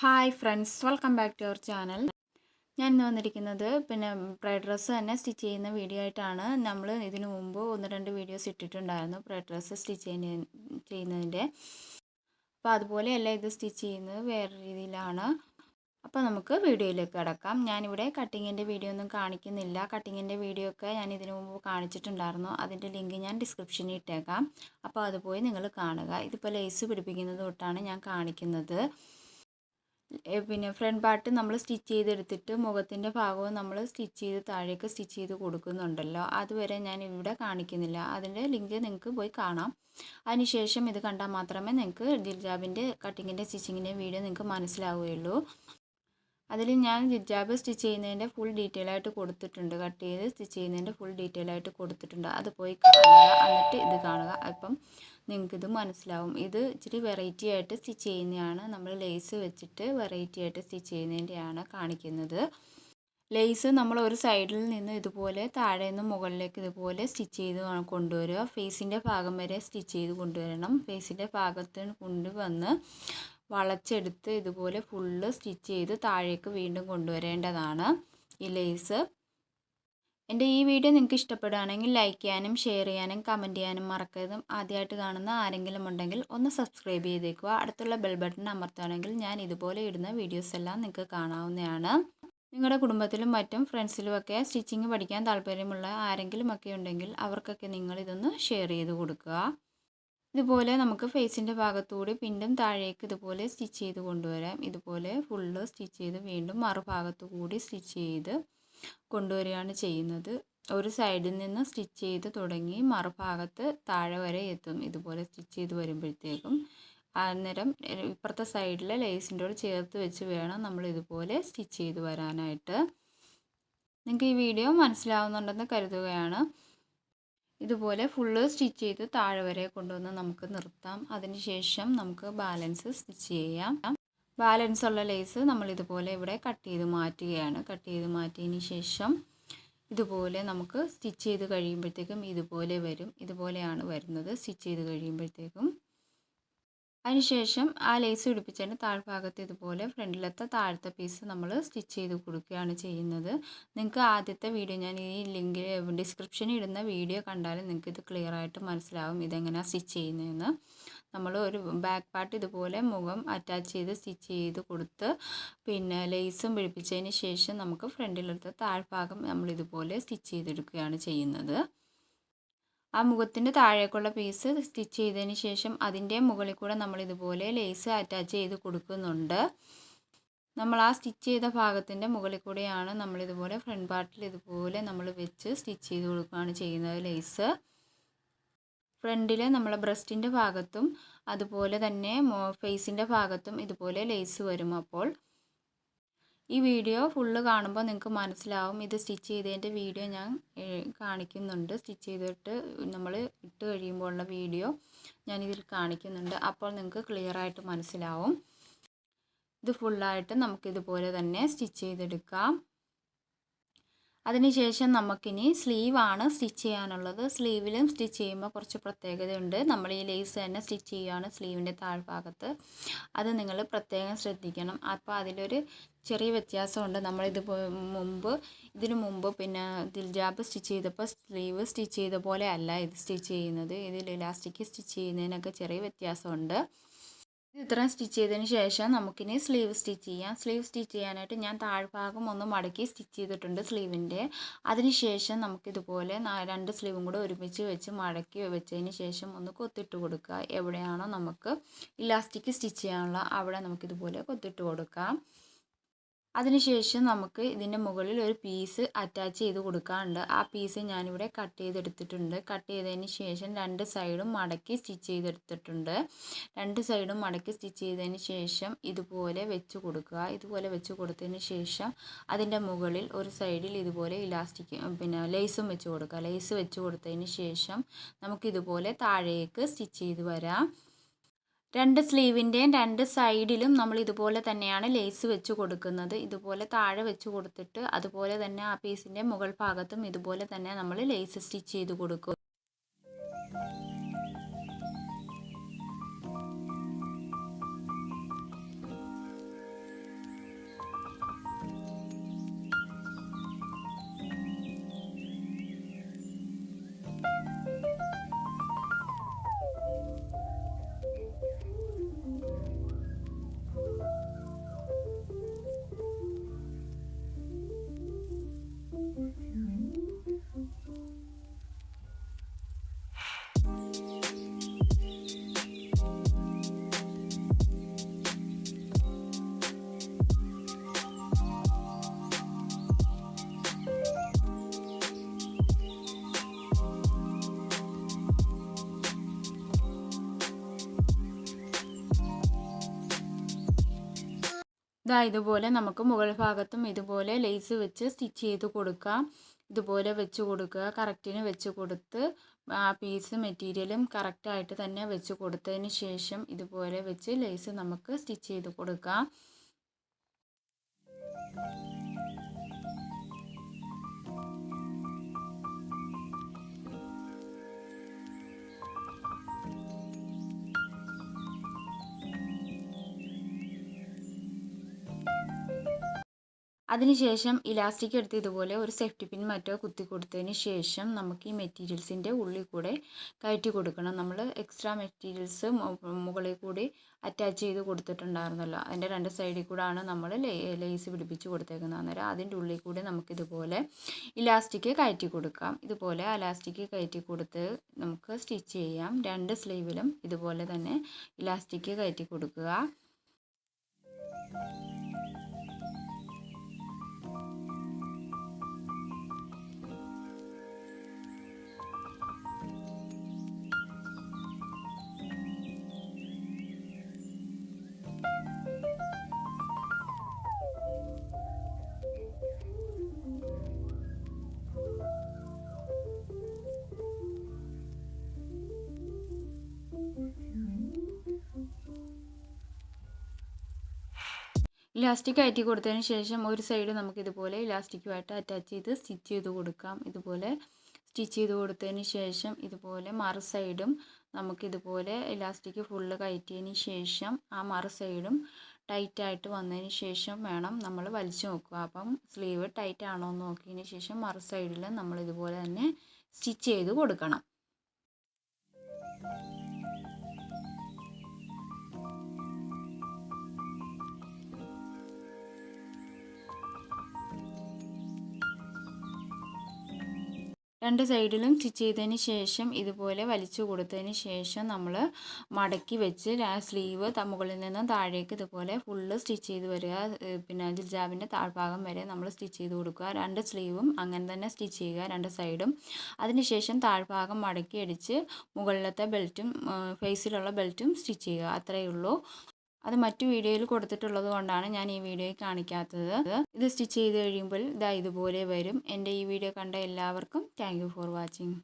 Hi friends welcome back to our channel ഞാൻ ഇന്ന് വന്നിരിക്കുന്നത് പിന്നെ ബ്രൈഡ് ഡ്രസ്സ് തന്നെ സ്റ്റിച്ച് ചെയ്യുന്ന വീഡിയോ ആയിട്ടാണ്. നമ്മൾ ഇതിനു മുമ്പ് ഒന്ന് രണ്ട് വീഡിയോസ് ഇട്ടിട്ടുണ്ടായിരുന്നു ബ്രൈഡ് ഡ്രസ്സ് സ്റ്റിച്ച് ചെയ്യുന്ന ചെയ്യുന്നതിന്റെ. അപ്പോൾ അതുപോലെയല്ല ഇത് സ്റ്റിച്ച് ചെയ്യുന്നത് വേറെ രീതിയിലാണ്. അപ്പോൾ നമുക്ക് വീഡിയോയിലേക്ക് കിടക്കാം. ഞാനിവിടെ കട്ടിങ്ങിന്റെ വീഡിയോ ഒന്നും കാണിക്കുന്നില്ല. കട്ടിങ്ങിന്റെ വീഡിയോ ഒക്കെ ഞാൻ ഇതിനു മുമ്പ് കാണിച്ചിട്ടുണ്ടായിരുന്നു. അതിന്റെ ലിങ്ക് ഞാൻ ഡിസ്ക്രിപ്ഷനിൽ ഇട്ടേക്കാം. അപ്പോൾ അതുപോയി നിങ്ങൾ കാണുക. ഇതിപ്പോൾ ലേസ് പിടിപ്പിക്കുന്നത് തൊട്ടാണ് ഞാൻ കാണിക്കുന്നത്. പിന്നെ ഫ്രണ്ട് പാർട്ട് നമ്മൾ സ്റ്റിച്ച് ചെയ്തെടുത്തിട്ട് മുഖത്തിന്റെ ഭാഗവും നമ്മൾ സ്റ്റിച്ച് ചെയ്ത് താഴേക്ക് സ്റ്റിച്ച് ചെയ്ത് കൊടുക്കുന്നുണ്ടല്ലോ. അതുവരെ ഞാൻ ഇവിടെ കാണിക്കുന്നില്ല. അതിന്റെ ലിങ്ക് നിങ്ങൾക്ക് പോയി കാണാം. അതിനുശേഷം ഇത് കണ്ടാൽ മാത്രമേ നിങ്ങൾക്ക് ജിൽജാബിന്റെ കട്ടിങ്ങിന്റെ സ്റ്റിച്ചിങ്ങിന്റെ വീഡിയോ നിങ്ങൾക്ക് മനസ്സിലാവുകയുള്ളൂ. അതിൽ ഞാൻ ജിജാബ് സ്റ്റിച്ച് ചെയ്യുന്നതിന്റെ ഫുൾ ഡീറ്റെയിൽ ആയിട്ട് കൊടുത്തിട്ടുണ്ട്. കട്ട് ചെയ്ത് സ്റ്റിച്ച് ചെയ്യുന്നതിന്റെ ഫുൾ ഡീറ്റെയിൽ ആയിട്ട് കൊടുത്തിട്ടുണ്ട്. അത് പോയി കാണുക. എന്നിട്ട് ഇത് കാണുക. അപ്പം നിങ്ങൾക്കിത് മനസ്സിലാവും. ഇത് ഇച്ചിരി വെറൈറ്റി ആയിട്ട് സ്റ്റിച്ച് ചെയ്യുന്നതാണ് നമ്മൾ ലേസ് വെച്ചിട്ട് വെറൈറ്റി ആയിട്ട് സ്റ്റിച്ച് ചെയ്യുന്നതിന്റെയാണ് കാണിക്കുന്നത്. ലേസ് നമ്മൾ ഒരു സൈഡിൽ നിന്ന് ഇതുപോലെ താഴെ നിന്ന് മുകളിലേക്ക് ഇതുപോലെ സ്റ്റിച്ച് ചെയ്ത് കൊണ്ടുവരിക. ഫേസിന്റെ ഭാഗം വരെ സ്റ്റിച്ച് ചെയ്ത് കൊണ്ടുവരണം. ഫേസിന്റെ ഭാഗത്ത് കൊണ്ടുവന്ന് വളച്ചെടുത്ത് ഇതുപോലെ ഫുള്ള് സ്റ്റിച്ച് ചെയ്ത് താഴേക്ക് വീണ്ടും കൊണ്ടുവരേണ്ടതാണ് ഈ ലേസ് എന്റെ ഈ വീഡിയോ നിങ്ങൾക്ക് ഇഷ്ടപ്പെടുകയാണെങ്കിൽ ലൈക്ക് ചെയ്യാനും ഷെയർ ചെയ്യാനും കമന്റ് ചെയ്യാനും മറക്കരുതും. ആദ്യമായിട്ട് കാണുന്ന ആരെങ്കിലും ഉണ്ടെങ്കിൽ ഒന്ന് സബ്സ്ക്രൈബ് ചെയ്തേക്കുക. അടുത്തുള്ള ബെൽ ബട്ടൺ അമർത്തുകയാണെങ്കിൽ ഞാൻ ഇതുപോലെ ഇടുന്ന വീഡിയോസ് എല്ലാം നിങ്ങൾക്ക് കാണാവുന്നതാണ്. നിങ്ങളുടെ കുടുംബത്തിലും മറ്റും ഫ്രണ്ട്സിലുമൊക്കെ സ്റ്റിച്ചിങ് പഠിക്കാൻ താല്പര്യമുള്ള ആരെങ്കിലും ഒക്കെ ഉണ്ടെങ്കിൽ അവർക്കൊക്കെ നിങ്ങൾ ഇതൊന്ന് ഷെയർ ചെയ്ത് കൊടുക്കുക. ഇതുപോലെ നമുക്ക് ഫേസിന്റെ ഭാഗത്തുകൂടി പിന്നും താഴേക്ക് ഇതുപോലെ സ്റ്റിച്ച് ചെയ്ത് കൊണ്ടുവരാം. ഇതുപോലെ ഫുള്ള് സ്റ്റിച്ച് ചെയ്ത് വീണ്ടും മറുഭാഗത്തു കൂടി സ്റ്റിച്ച് ചെയ്ത് കൊണ്ടുവരികയാണ് ചെയ്യുന്നത്. ഒരു സൈഡിൽ നിന്ന് സ്റ്റിച്ച് ചെയ്ത് തുടങ്ങി മറുഭാഗത്ത് താഴെ വരെ എത്തും. ഇതുപോലെ സ്റ്റിച്ച് ചെയ്ത് വരുമ്പോഴത്തേക്കും അന്നേരം ഇപ്പുറത്തെ സൈഡിലെ ലേസിന്റെ കൂടെ ചേർത്ത് വെച്ച് വേണം നമ്മൾ ഇതുപോലെ സ്റ്റിച്ച് ചെയ്ത് വരാനായിട്ട്. നിങ്ങൾക്ക് ഈ വീഡിയോ മനസ്സിലാവുന്നുണ്ടെന്ന് കരുതുകയാണ്. ഇതുപോലെ ഫുള്ള് സ്റ്റിച്ച് ചെയ്ത് താഴെ വരെ കൊണ്ടുവന്ന് നമുക്ക് നിർത്താം. അതിനുശേഷം നമുക്ക് ബാലൻസ് സ്റ്റിച്ച് ചെയ്യാം. ബാലൻസ് ഉള്ള ലേസ് നമ്മൾ ഇതുപോലെ ഇവിടെ കട്ട് ചെയ്ത് മാറ്റുകയാണ്. കട്ട് ചെയ്ത് മാറ്റിയതിന് ശേഷം ഇതുപോലെ നമുക്ക് സ്റ്റിച്ച് ചെയ്ത് കഴിയുമ്പോഴത്തേക്കും ഇതുപോലെ വരും. ഇതുപോലെയാണ് വരുന്നത്. സ്റ്റിച്ച് ചെയ്ത് കഴിയുമ്പോഴത്തേക്കും അതിനുശേഷം ആ ലേസ് പിടിപ്പിച്ചതിന് താഴ്ഭാഗത്ത് ഇതുപോലെ ഫ്രണ്ടിലത്തെ താഴത്തെ പീസ് നമ്മൾ സ്റ്റിച്ച് ചെയ്ത് കൊടുക്കുകയാണ് ചെയ്യുന്നത്. നിങ്ങൾക്ക് ആദ്യത്തെ വീഡിയോ ഞാൻ ഈ ലിങ്കിൽ ഡിസ്ക്രിപ്ഷനിൽ ഇടുന്ന വീഡിയോ കണ്ടാൽ നിങ്ങൾക്ക് ഇത് ക്ലിയർ ആയിട്ട് മനസ്സിലാവും ഇതെങ്ങനെയാണ് സ്റ്റിച്ച് ചെയ്യുന്നതെന്ന്. നമ്മൾ ഒരു ബാക്ക് പാർട്ട് ഇതുപോലെ മുഖം അറ്റാച്ച് ചെയ്ത് സ്റ്റിച്ച് ചെയ്ത് കൊടുത്ത് പിന്നെ ലേസും പിടിപ്പിച്ചതിന് ശേഷം നമുക്ക് ഫ്രണ്ടിലത്തെ താഴ്ഭാഗം നമ്മൾ ഇതുപോലെ സ്റ്റിച്ച് ചെയ്തെടുക്കുകയാണ് ചെയ്യുന്നത്. ആ മുഖത്തിന്റെ താഴേക്കുള്ള പീസ് സ്റ്റിച്ച് ചെയ്തതിന് ശേഷം അതിന്റെ മുകളിൽ കൂടെ നമ്മൾ ഇതുപോലെ ലേസ് അറ്റാച്ച് ചെയ്ത് കൊടുക്കുന്നുണ്ട്. നമ്മൾ ആ സ്റ്റിച്ച് ചെയ്ത ഭാഗത്തിന്റെ മുകളിൽ കൂടെയാണ് നമ്മളിതുപോലെ ഫ്രണ്ട് പാർട്ടിൽ ഇതുപോലെ നമ്മൾ വെച്ച് സ്റ്റിച്ച് ചെയ്ത് കൊടുക്കുകയാണ് ചെയ്യുന്നത് ലേസ് ഫ്രണ്ടിൽ നമ്മളെ ബ്രസ്റ്റിന്റെ ഭാഗത്തും അതുപോലെ തന്നെ ഫേസിന്റെ ഭാഗത്തും ഇതുപോലെ ലേസ് വരും അപ്പോൾ ഈ വീഡിയോ ഫുള്ള് കാണുമ്പോൾ നിങ്ങൾക്ക് മനസ്സിലാവും. ഇത് സ്റ്റിച്ച് ചെയ്തതിന്റെ വീഡിയോ ഞാൻ കാണിക്കുന്നുണ്ട്. സ്റ്റിച്ച് ചെയ്തിട്ട് നമ്മൾ ഇട്ട് കഴിയുമ്പോഴുള്ള വീഡിയോ ഞാനിതിൽ കാണിക്കുന്നുണ്ട്. അപ്പോൾ നിങ്ങൾക്ക് ക്ലിയർ ആയിട്ട് മനസ്സിലാവും. ഇത് ഫുള്ളായിട്ട് നമുക്കിതുപോലെ തന്നെ സ്റ്റിച്ച് ചെയ്തെടുക്കാം. അതിനുശേഷം നമുക്കിനി സ്ലീവാണ് സ്റ്റിച്ച് ചെയ്യാനുള്ളത്. സ്ലീവിലും സ്റ്റിച്ച് ചെയ്യുമ്പോൾ കുറച്ച് പ്രത്യേകതയുണ്ട്. നമ്മൾ ഈ ലേസ് തന്നെ സ്റ്റിച്ച് ചെയ്യുകയാണ് സ്ലീവിന്റെ താഴ്ഭാഗത്ത്. അത് നിങ്ങൾ പ്രത്യേകം ശ്രദ്ധിക്കണം. അപ്പോൾ അതിലൊരു ചെറിയ വ്യത്യാസമുണ്ട്. നമ്മളിത് മുമ്പ് ഇതിനു മുമ്പ് പിന്നെ ദിൽജാബ് സ്റ്റിച്ച് ചെയ്തപ്പോൾ സ്ലീവ് സ്റ്റിച്ച് ചെയ്ത പോലെ അല്ല ഇത് സ്റ്റിച്ച് ചെയ്യുന്നത്. ഇതിൽ ഇലാസ്റ്റിക് സ്റ്റിച്ച് ചെയ്യുന്നതിനൊക്കെ ചെറിയ വ്യത്യാസമുണ്ട്. ഇത്രയും സ്റ്റിച്ച് ചെയ്തതിന് ശേഷം നമുക്കിനി സ്ലീവ് സ്റ്റിച്ച് ചെയ്യാം. സ്ലീവ് സ്റ്റിച്ച് ചെയ്യാനായിട്ട് ഞാൻ താഴ്ഭാഗം ഒന്ന് മടക്കി സ്റ്റിച്ച് ചെയ്തിട്ടുണ്ട് സ്ലീവിന്റെ അതിനുശേഷം നമുക്കിതുപോലെ രണ്ട് സ്ലീവും കൂടെ ഒരുമിച്ച് വെച്ച് മടക്കി വെച്ചതിന് ശേഷം ഒന്ന് കൊത്തിട്ട് കൊടുക്കുക. എവിടെയാണോ നമുക്ക് ഇലാസ്റ്റിക് സ്റ്റിച്ച് ചെയ്യാനുള്ള അവിടെ നമുക്കിതുപോലെ കൊത്തിട്ട് കൊടുക്കാം. അതിനുശേഷം നമുക്ക് ഇതിന്റെ മുകളിൽ ഒരു പീസ് അറ്റാച്ച് ചെയ്ത് കൊടുക്കാനുണ്ട്. ആ പീസ് ഞാനിവിടെ കട്ട് ചെയ്തെടുത്തിട്ടുണ്ട്. കട്ട് ചെയ്തതിന് ശേഷം രണ്ട് സൈഡും മടക്കി സ്റ്റിച്ച് ചെയ്തെടുത്തിട്ടുണ്ട്. രണ്ട് സൈഡും മടക്കി സ്റ്റിച്ച് ചെയ്തതിന് ശേഷം ഇതുപോലെ വെച്ച് കൊടുക്കുക. ഇതുപോലെ വെച്ച് കൊടുത്തതിന് ശേഷം അതിന്റെ മുകളിൽ ഒരു സൈഡിൽ ഇതുപോലെ ഇലാസ്റ്റിക് പിന്നെ ലേസും വെച്ച് കൊടുക്കുക. ലേസ് വെച്ച് കൊടുത്തതിന് ശേഷം നമുക്കിതുപോലെ താഴേക്ക് സ്റ്റിച്ച് ചെയ്ത് വരാം. രണ്ട് സ്ലീവിന്റെയും രണ്ട് സൈഡിലും നമ്മൾ ഇതുപോലെ തന്നെയാണ് ലേസ് വെച്ച് കൊടുക്കുന്നത്. ഇതുപോലെ താഴെ വെച്ച് കൊടുത്തിട്ട് അതുപോലെ തന്നെ ആ പീസിന്റെ മുകൾ ഭാഗത്തും ഇതുപോലെ തന്നെ നമ്മൾ ലേസ് സ്റ്റിച്ച് ചെയ്ത് കൊടുക്കും. ഇതാ ഇതുപോലെ നമുക്ക് മുകൾ ഭാഗത്തും ഇതുപോലെ ലേസ് വെച്ച് സ്റ്റിച്ച് ചെയ്ത് കൊടുക്കാം. ഇതുപോലെ വെച്ച് കൊടുക്കുക. കറക്റ്റിന് വെച്ച് കൊടുത്ത് ആ പീസ് മെറ്റീരിയലും കറക്റ്റായിട്ട് തന്നെ വെച്ച് കൊടുത്തതിന് ശേഷം ഇതുപോലെ വെച്ച് ലേസ് നമുക്ക് സ്റ്റിച്ച് ചെയ്ത് കൊടുക്കാം. അതിനുശേഷം ഇലാസ്റ്റിക് എടുത്ത് ഇതുപോലെ ഒരു സേഫ്റ്റി പിൻ മറ്റോ കുത്തി കൊടുത്തതിന് ശേഷം നമുക്ക് ഈ മെറ്റീരിയൽസിന്റെ ഉള്ളിൽ കൂടെ കയറ്റി കൊടുക്കണം. നമ്മൾ എക്സ്ട്രാ മെറ്റീരിയൽസ് മുകളിൽ കൂടി അറ്റാച്ച് ചെയ്ത് കൊടുത്തിട്ടുണ്ടായിരുന്നല്ലോ. അതിന്റെ രണ്ട് സൈഡിൽ കൂടാണ് നമ്മൾ ലേസ് പിടിപ്പിച്ച് കൊടുത്തേക്കുന്നത്. അന്നേരം അതിന്റെ ഉള്ളിൽ കൂടി നമുക്കിതുപോലെ ഇലാസ്റ്റിക് കയറ്റി കൊടുക്കാം. ഇതുപോലെ ഇലാസ്റ്റിക് കയറ്റി കൊടുത്ത് നമുക്ക് സ്റ്റിച്ച് ചെയ്യാം. രണ്ട് സ്ലീവിലും ഇതുപോലെ തന്നെ ഇലാസ്റ്റിക് കയറ്റി കൊടുക്കുക. ഇലാസ്റ്റിക് കയറ്റി കൊടുത്തതിന് ശേഷം ഒരു സൈഡ് നമുക്ക് ഇതുപോലെ ഇലാസ്റ്റിക്കുമായിട്ട് അറ്റാച്ച് ചെയ്ത് സ്റ്റിച്ച് ചെയ്ത് കൊടുക്കാം. ഇതുപോലെ സ്റ്റിച്ച് ചെയ്ത് കൊടുത്തതിന് ശേഷം ഇതുപോലെ മറു സൈഡും നമുക്കിതുപോലെ ഇലാസ്റ്റിക് ഫുള്ള് കയറ്റിയതിന് ശേഷം ആ മറു സൈഡും ടൈറ്റായിട്ട് വന്നതിന് ശേഷം വേണം നമ്മൾ വലിച്ചു നോക്കുക. അപ്പം സ്ലീവ് ടൈറ്റ് ആണോ എന്ന് നോക്കിയതിന് ശേഷം മറു സൈഡിൽ നമ്മൾ ഇതുപോലെ തന്നെ സ്റ്റിച്ച് ചെയ്ത് കൊടുക്കണം. രണ്ട് സൈഡിലും സ്റ്റിച്ച് ചെയ്തതിന് ശേഷം ഇതുപോലെ വലിച്ചു കൊടുത്തതിന് ശേഷം നമ്മൾ മടക്കി വെച്ച് സ്ലീവ് മുകളിൽ നിന്നും താഴേക്ക് ഇതുപോലെ ഫുള്ള് സ്റ്റിച്ച് ചെയ്ത് വരിക. പിന്നെ ജിൽജാബിന്റെ താഴ്ഭാഗം വരെ നമ്മൾ സ്റ്റിച്ച് ചെയ്ത് കൊടുക്കുക. രണ്ട് സ്ലീവും അങ്ങനെ തന്നെ സ്റ്റിച്ച് ചെയ്യുക രണ്ട് സൈഡും. അതിനുശേഷം താഴ്ഭാഗം മടക്കി അടിച്ച് മുകളിലത്തെ ബെൽറ്റും ഫേസിലുള്ള ബെൽറ്റും സ്റ്റിച്ച് ചെയ്യുക. അത്രയേ ഉള്ളൂ. അത് മറ്റു വീഡിയോയിൽ കൊടുത്തിട്ടുള്ളത് കൊണ്ടാണ് ഞാൻ ഈ വീഡിയോയിൽ കാണിക്കാത്തത്. ഇത് സ്റ്റിച്ച് ചെയ്ത് കഴിയുമ്പോൾ ഇതാ ഇതുപോലെ വരും. എന്റെ ഈ വീഡിയോ കണ്ട എല്ലാവർക്കും താങ്ക് ഫോർ വാച്ചിങ്.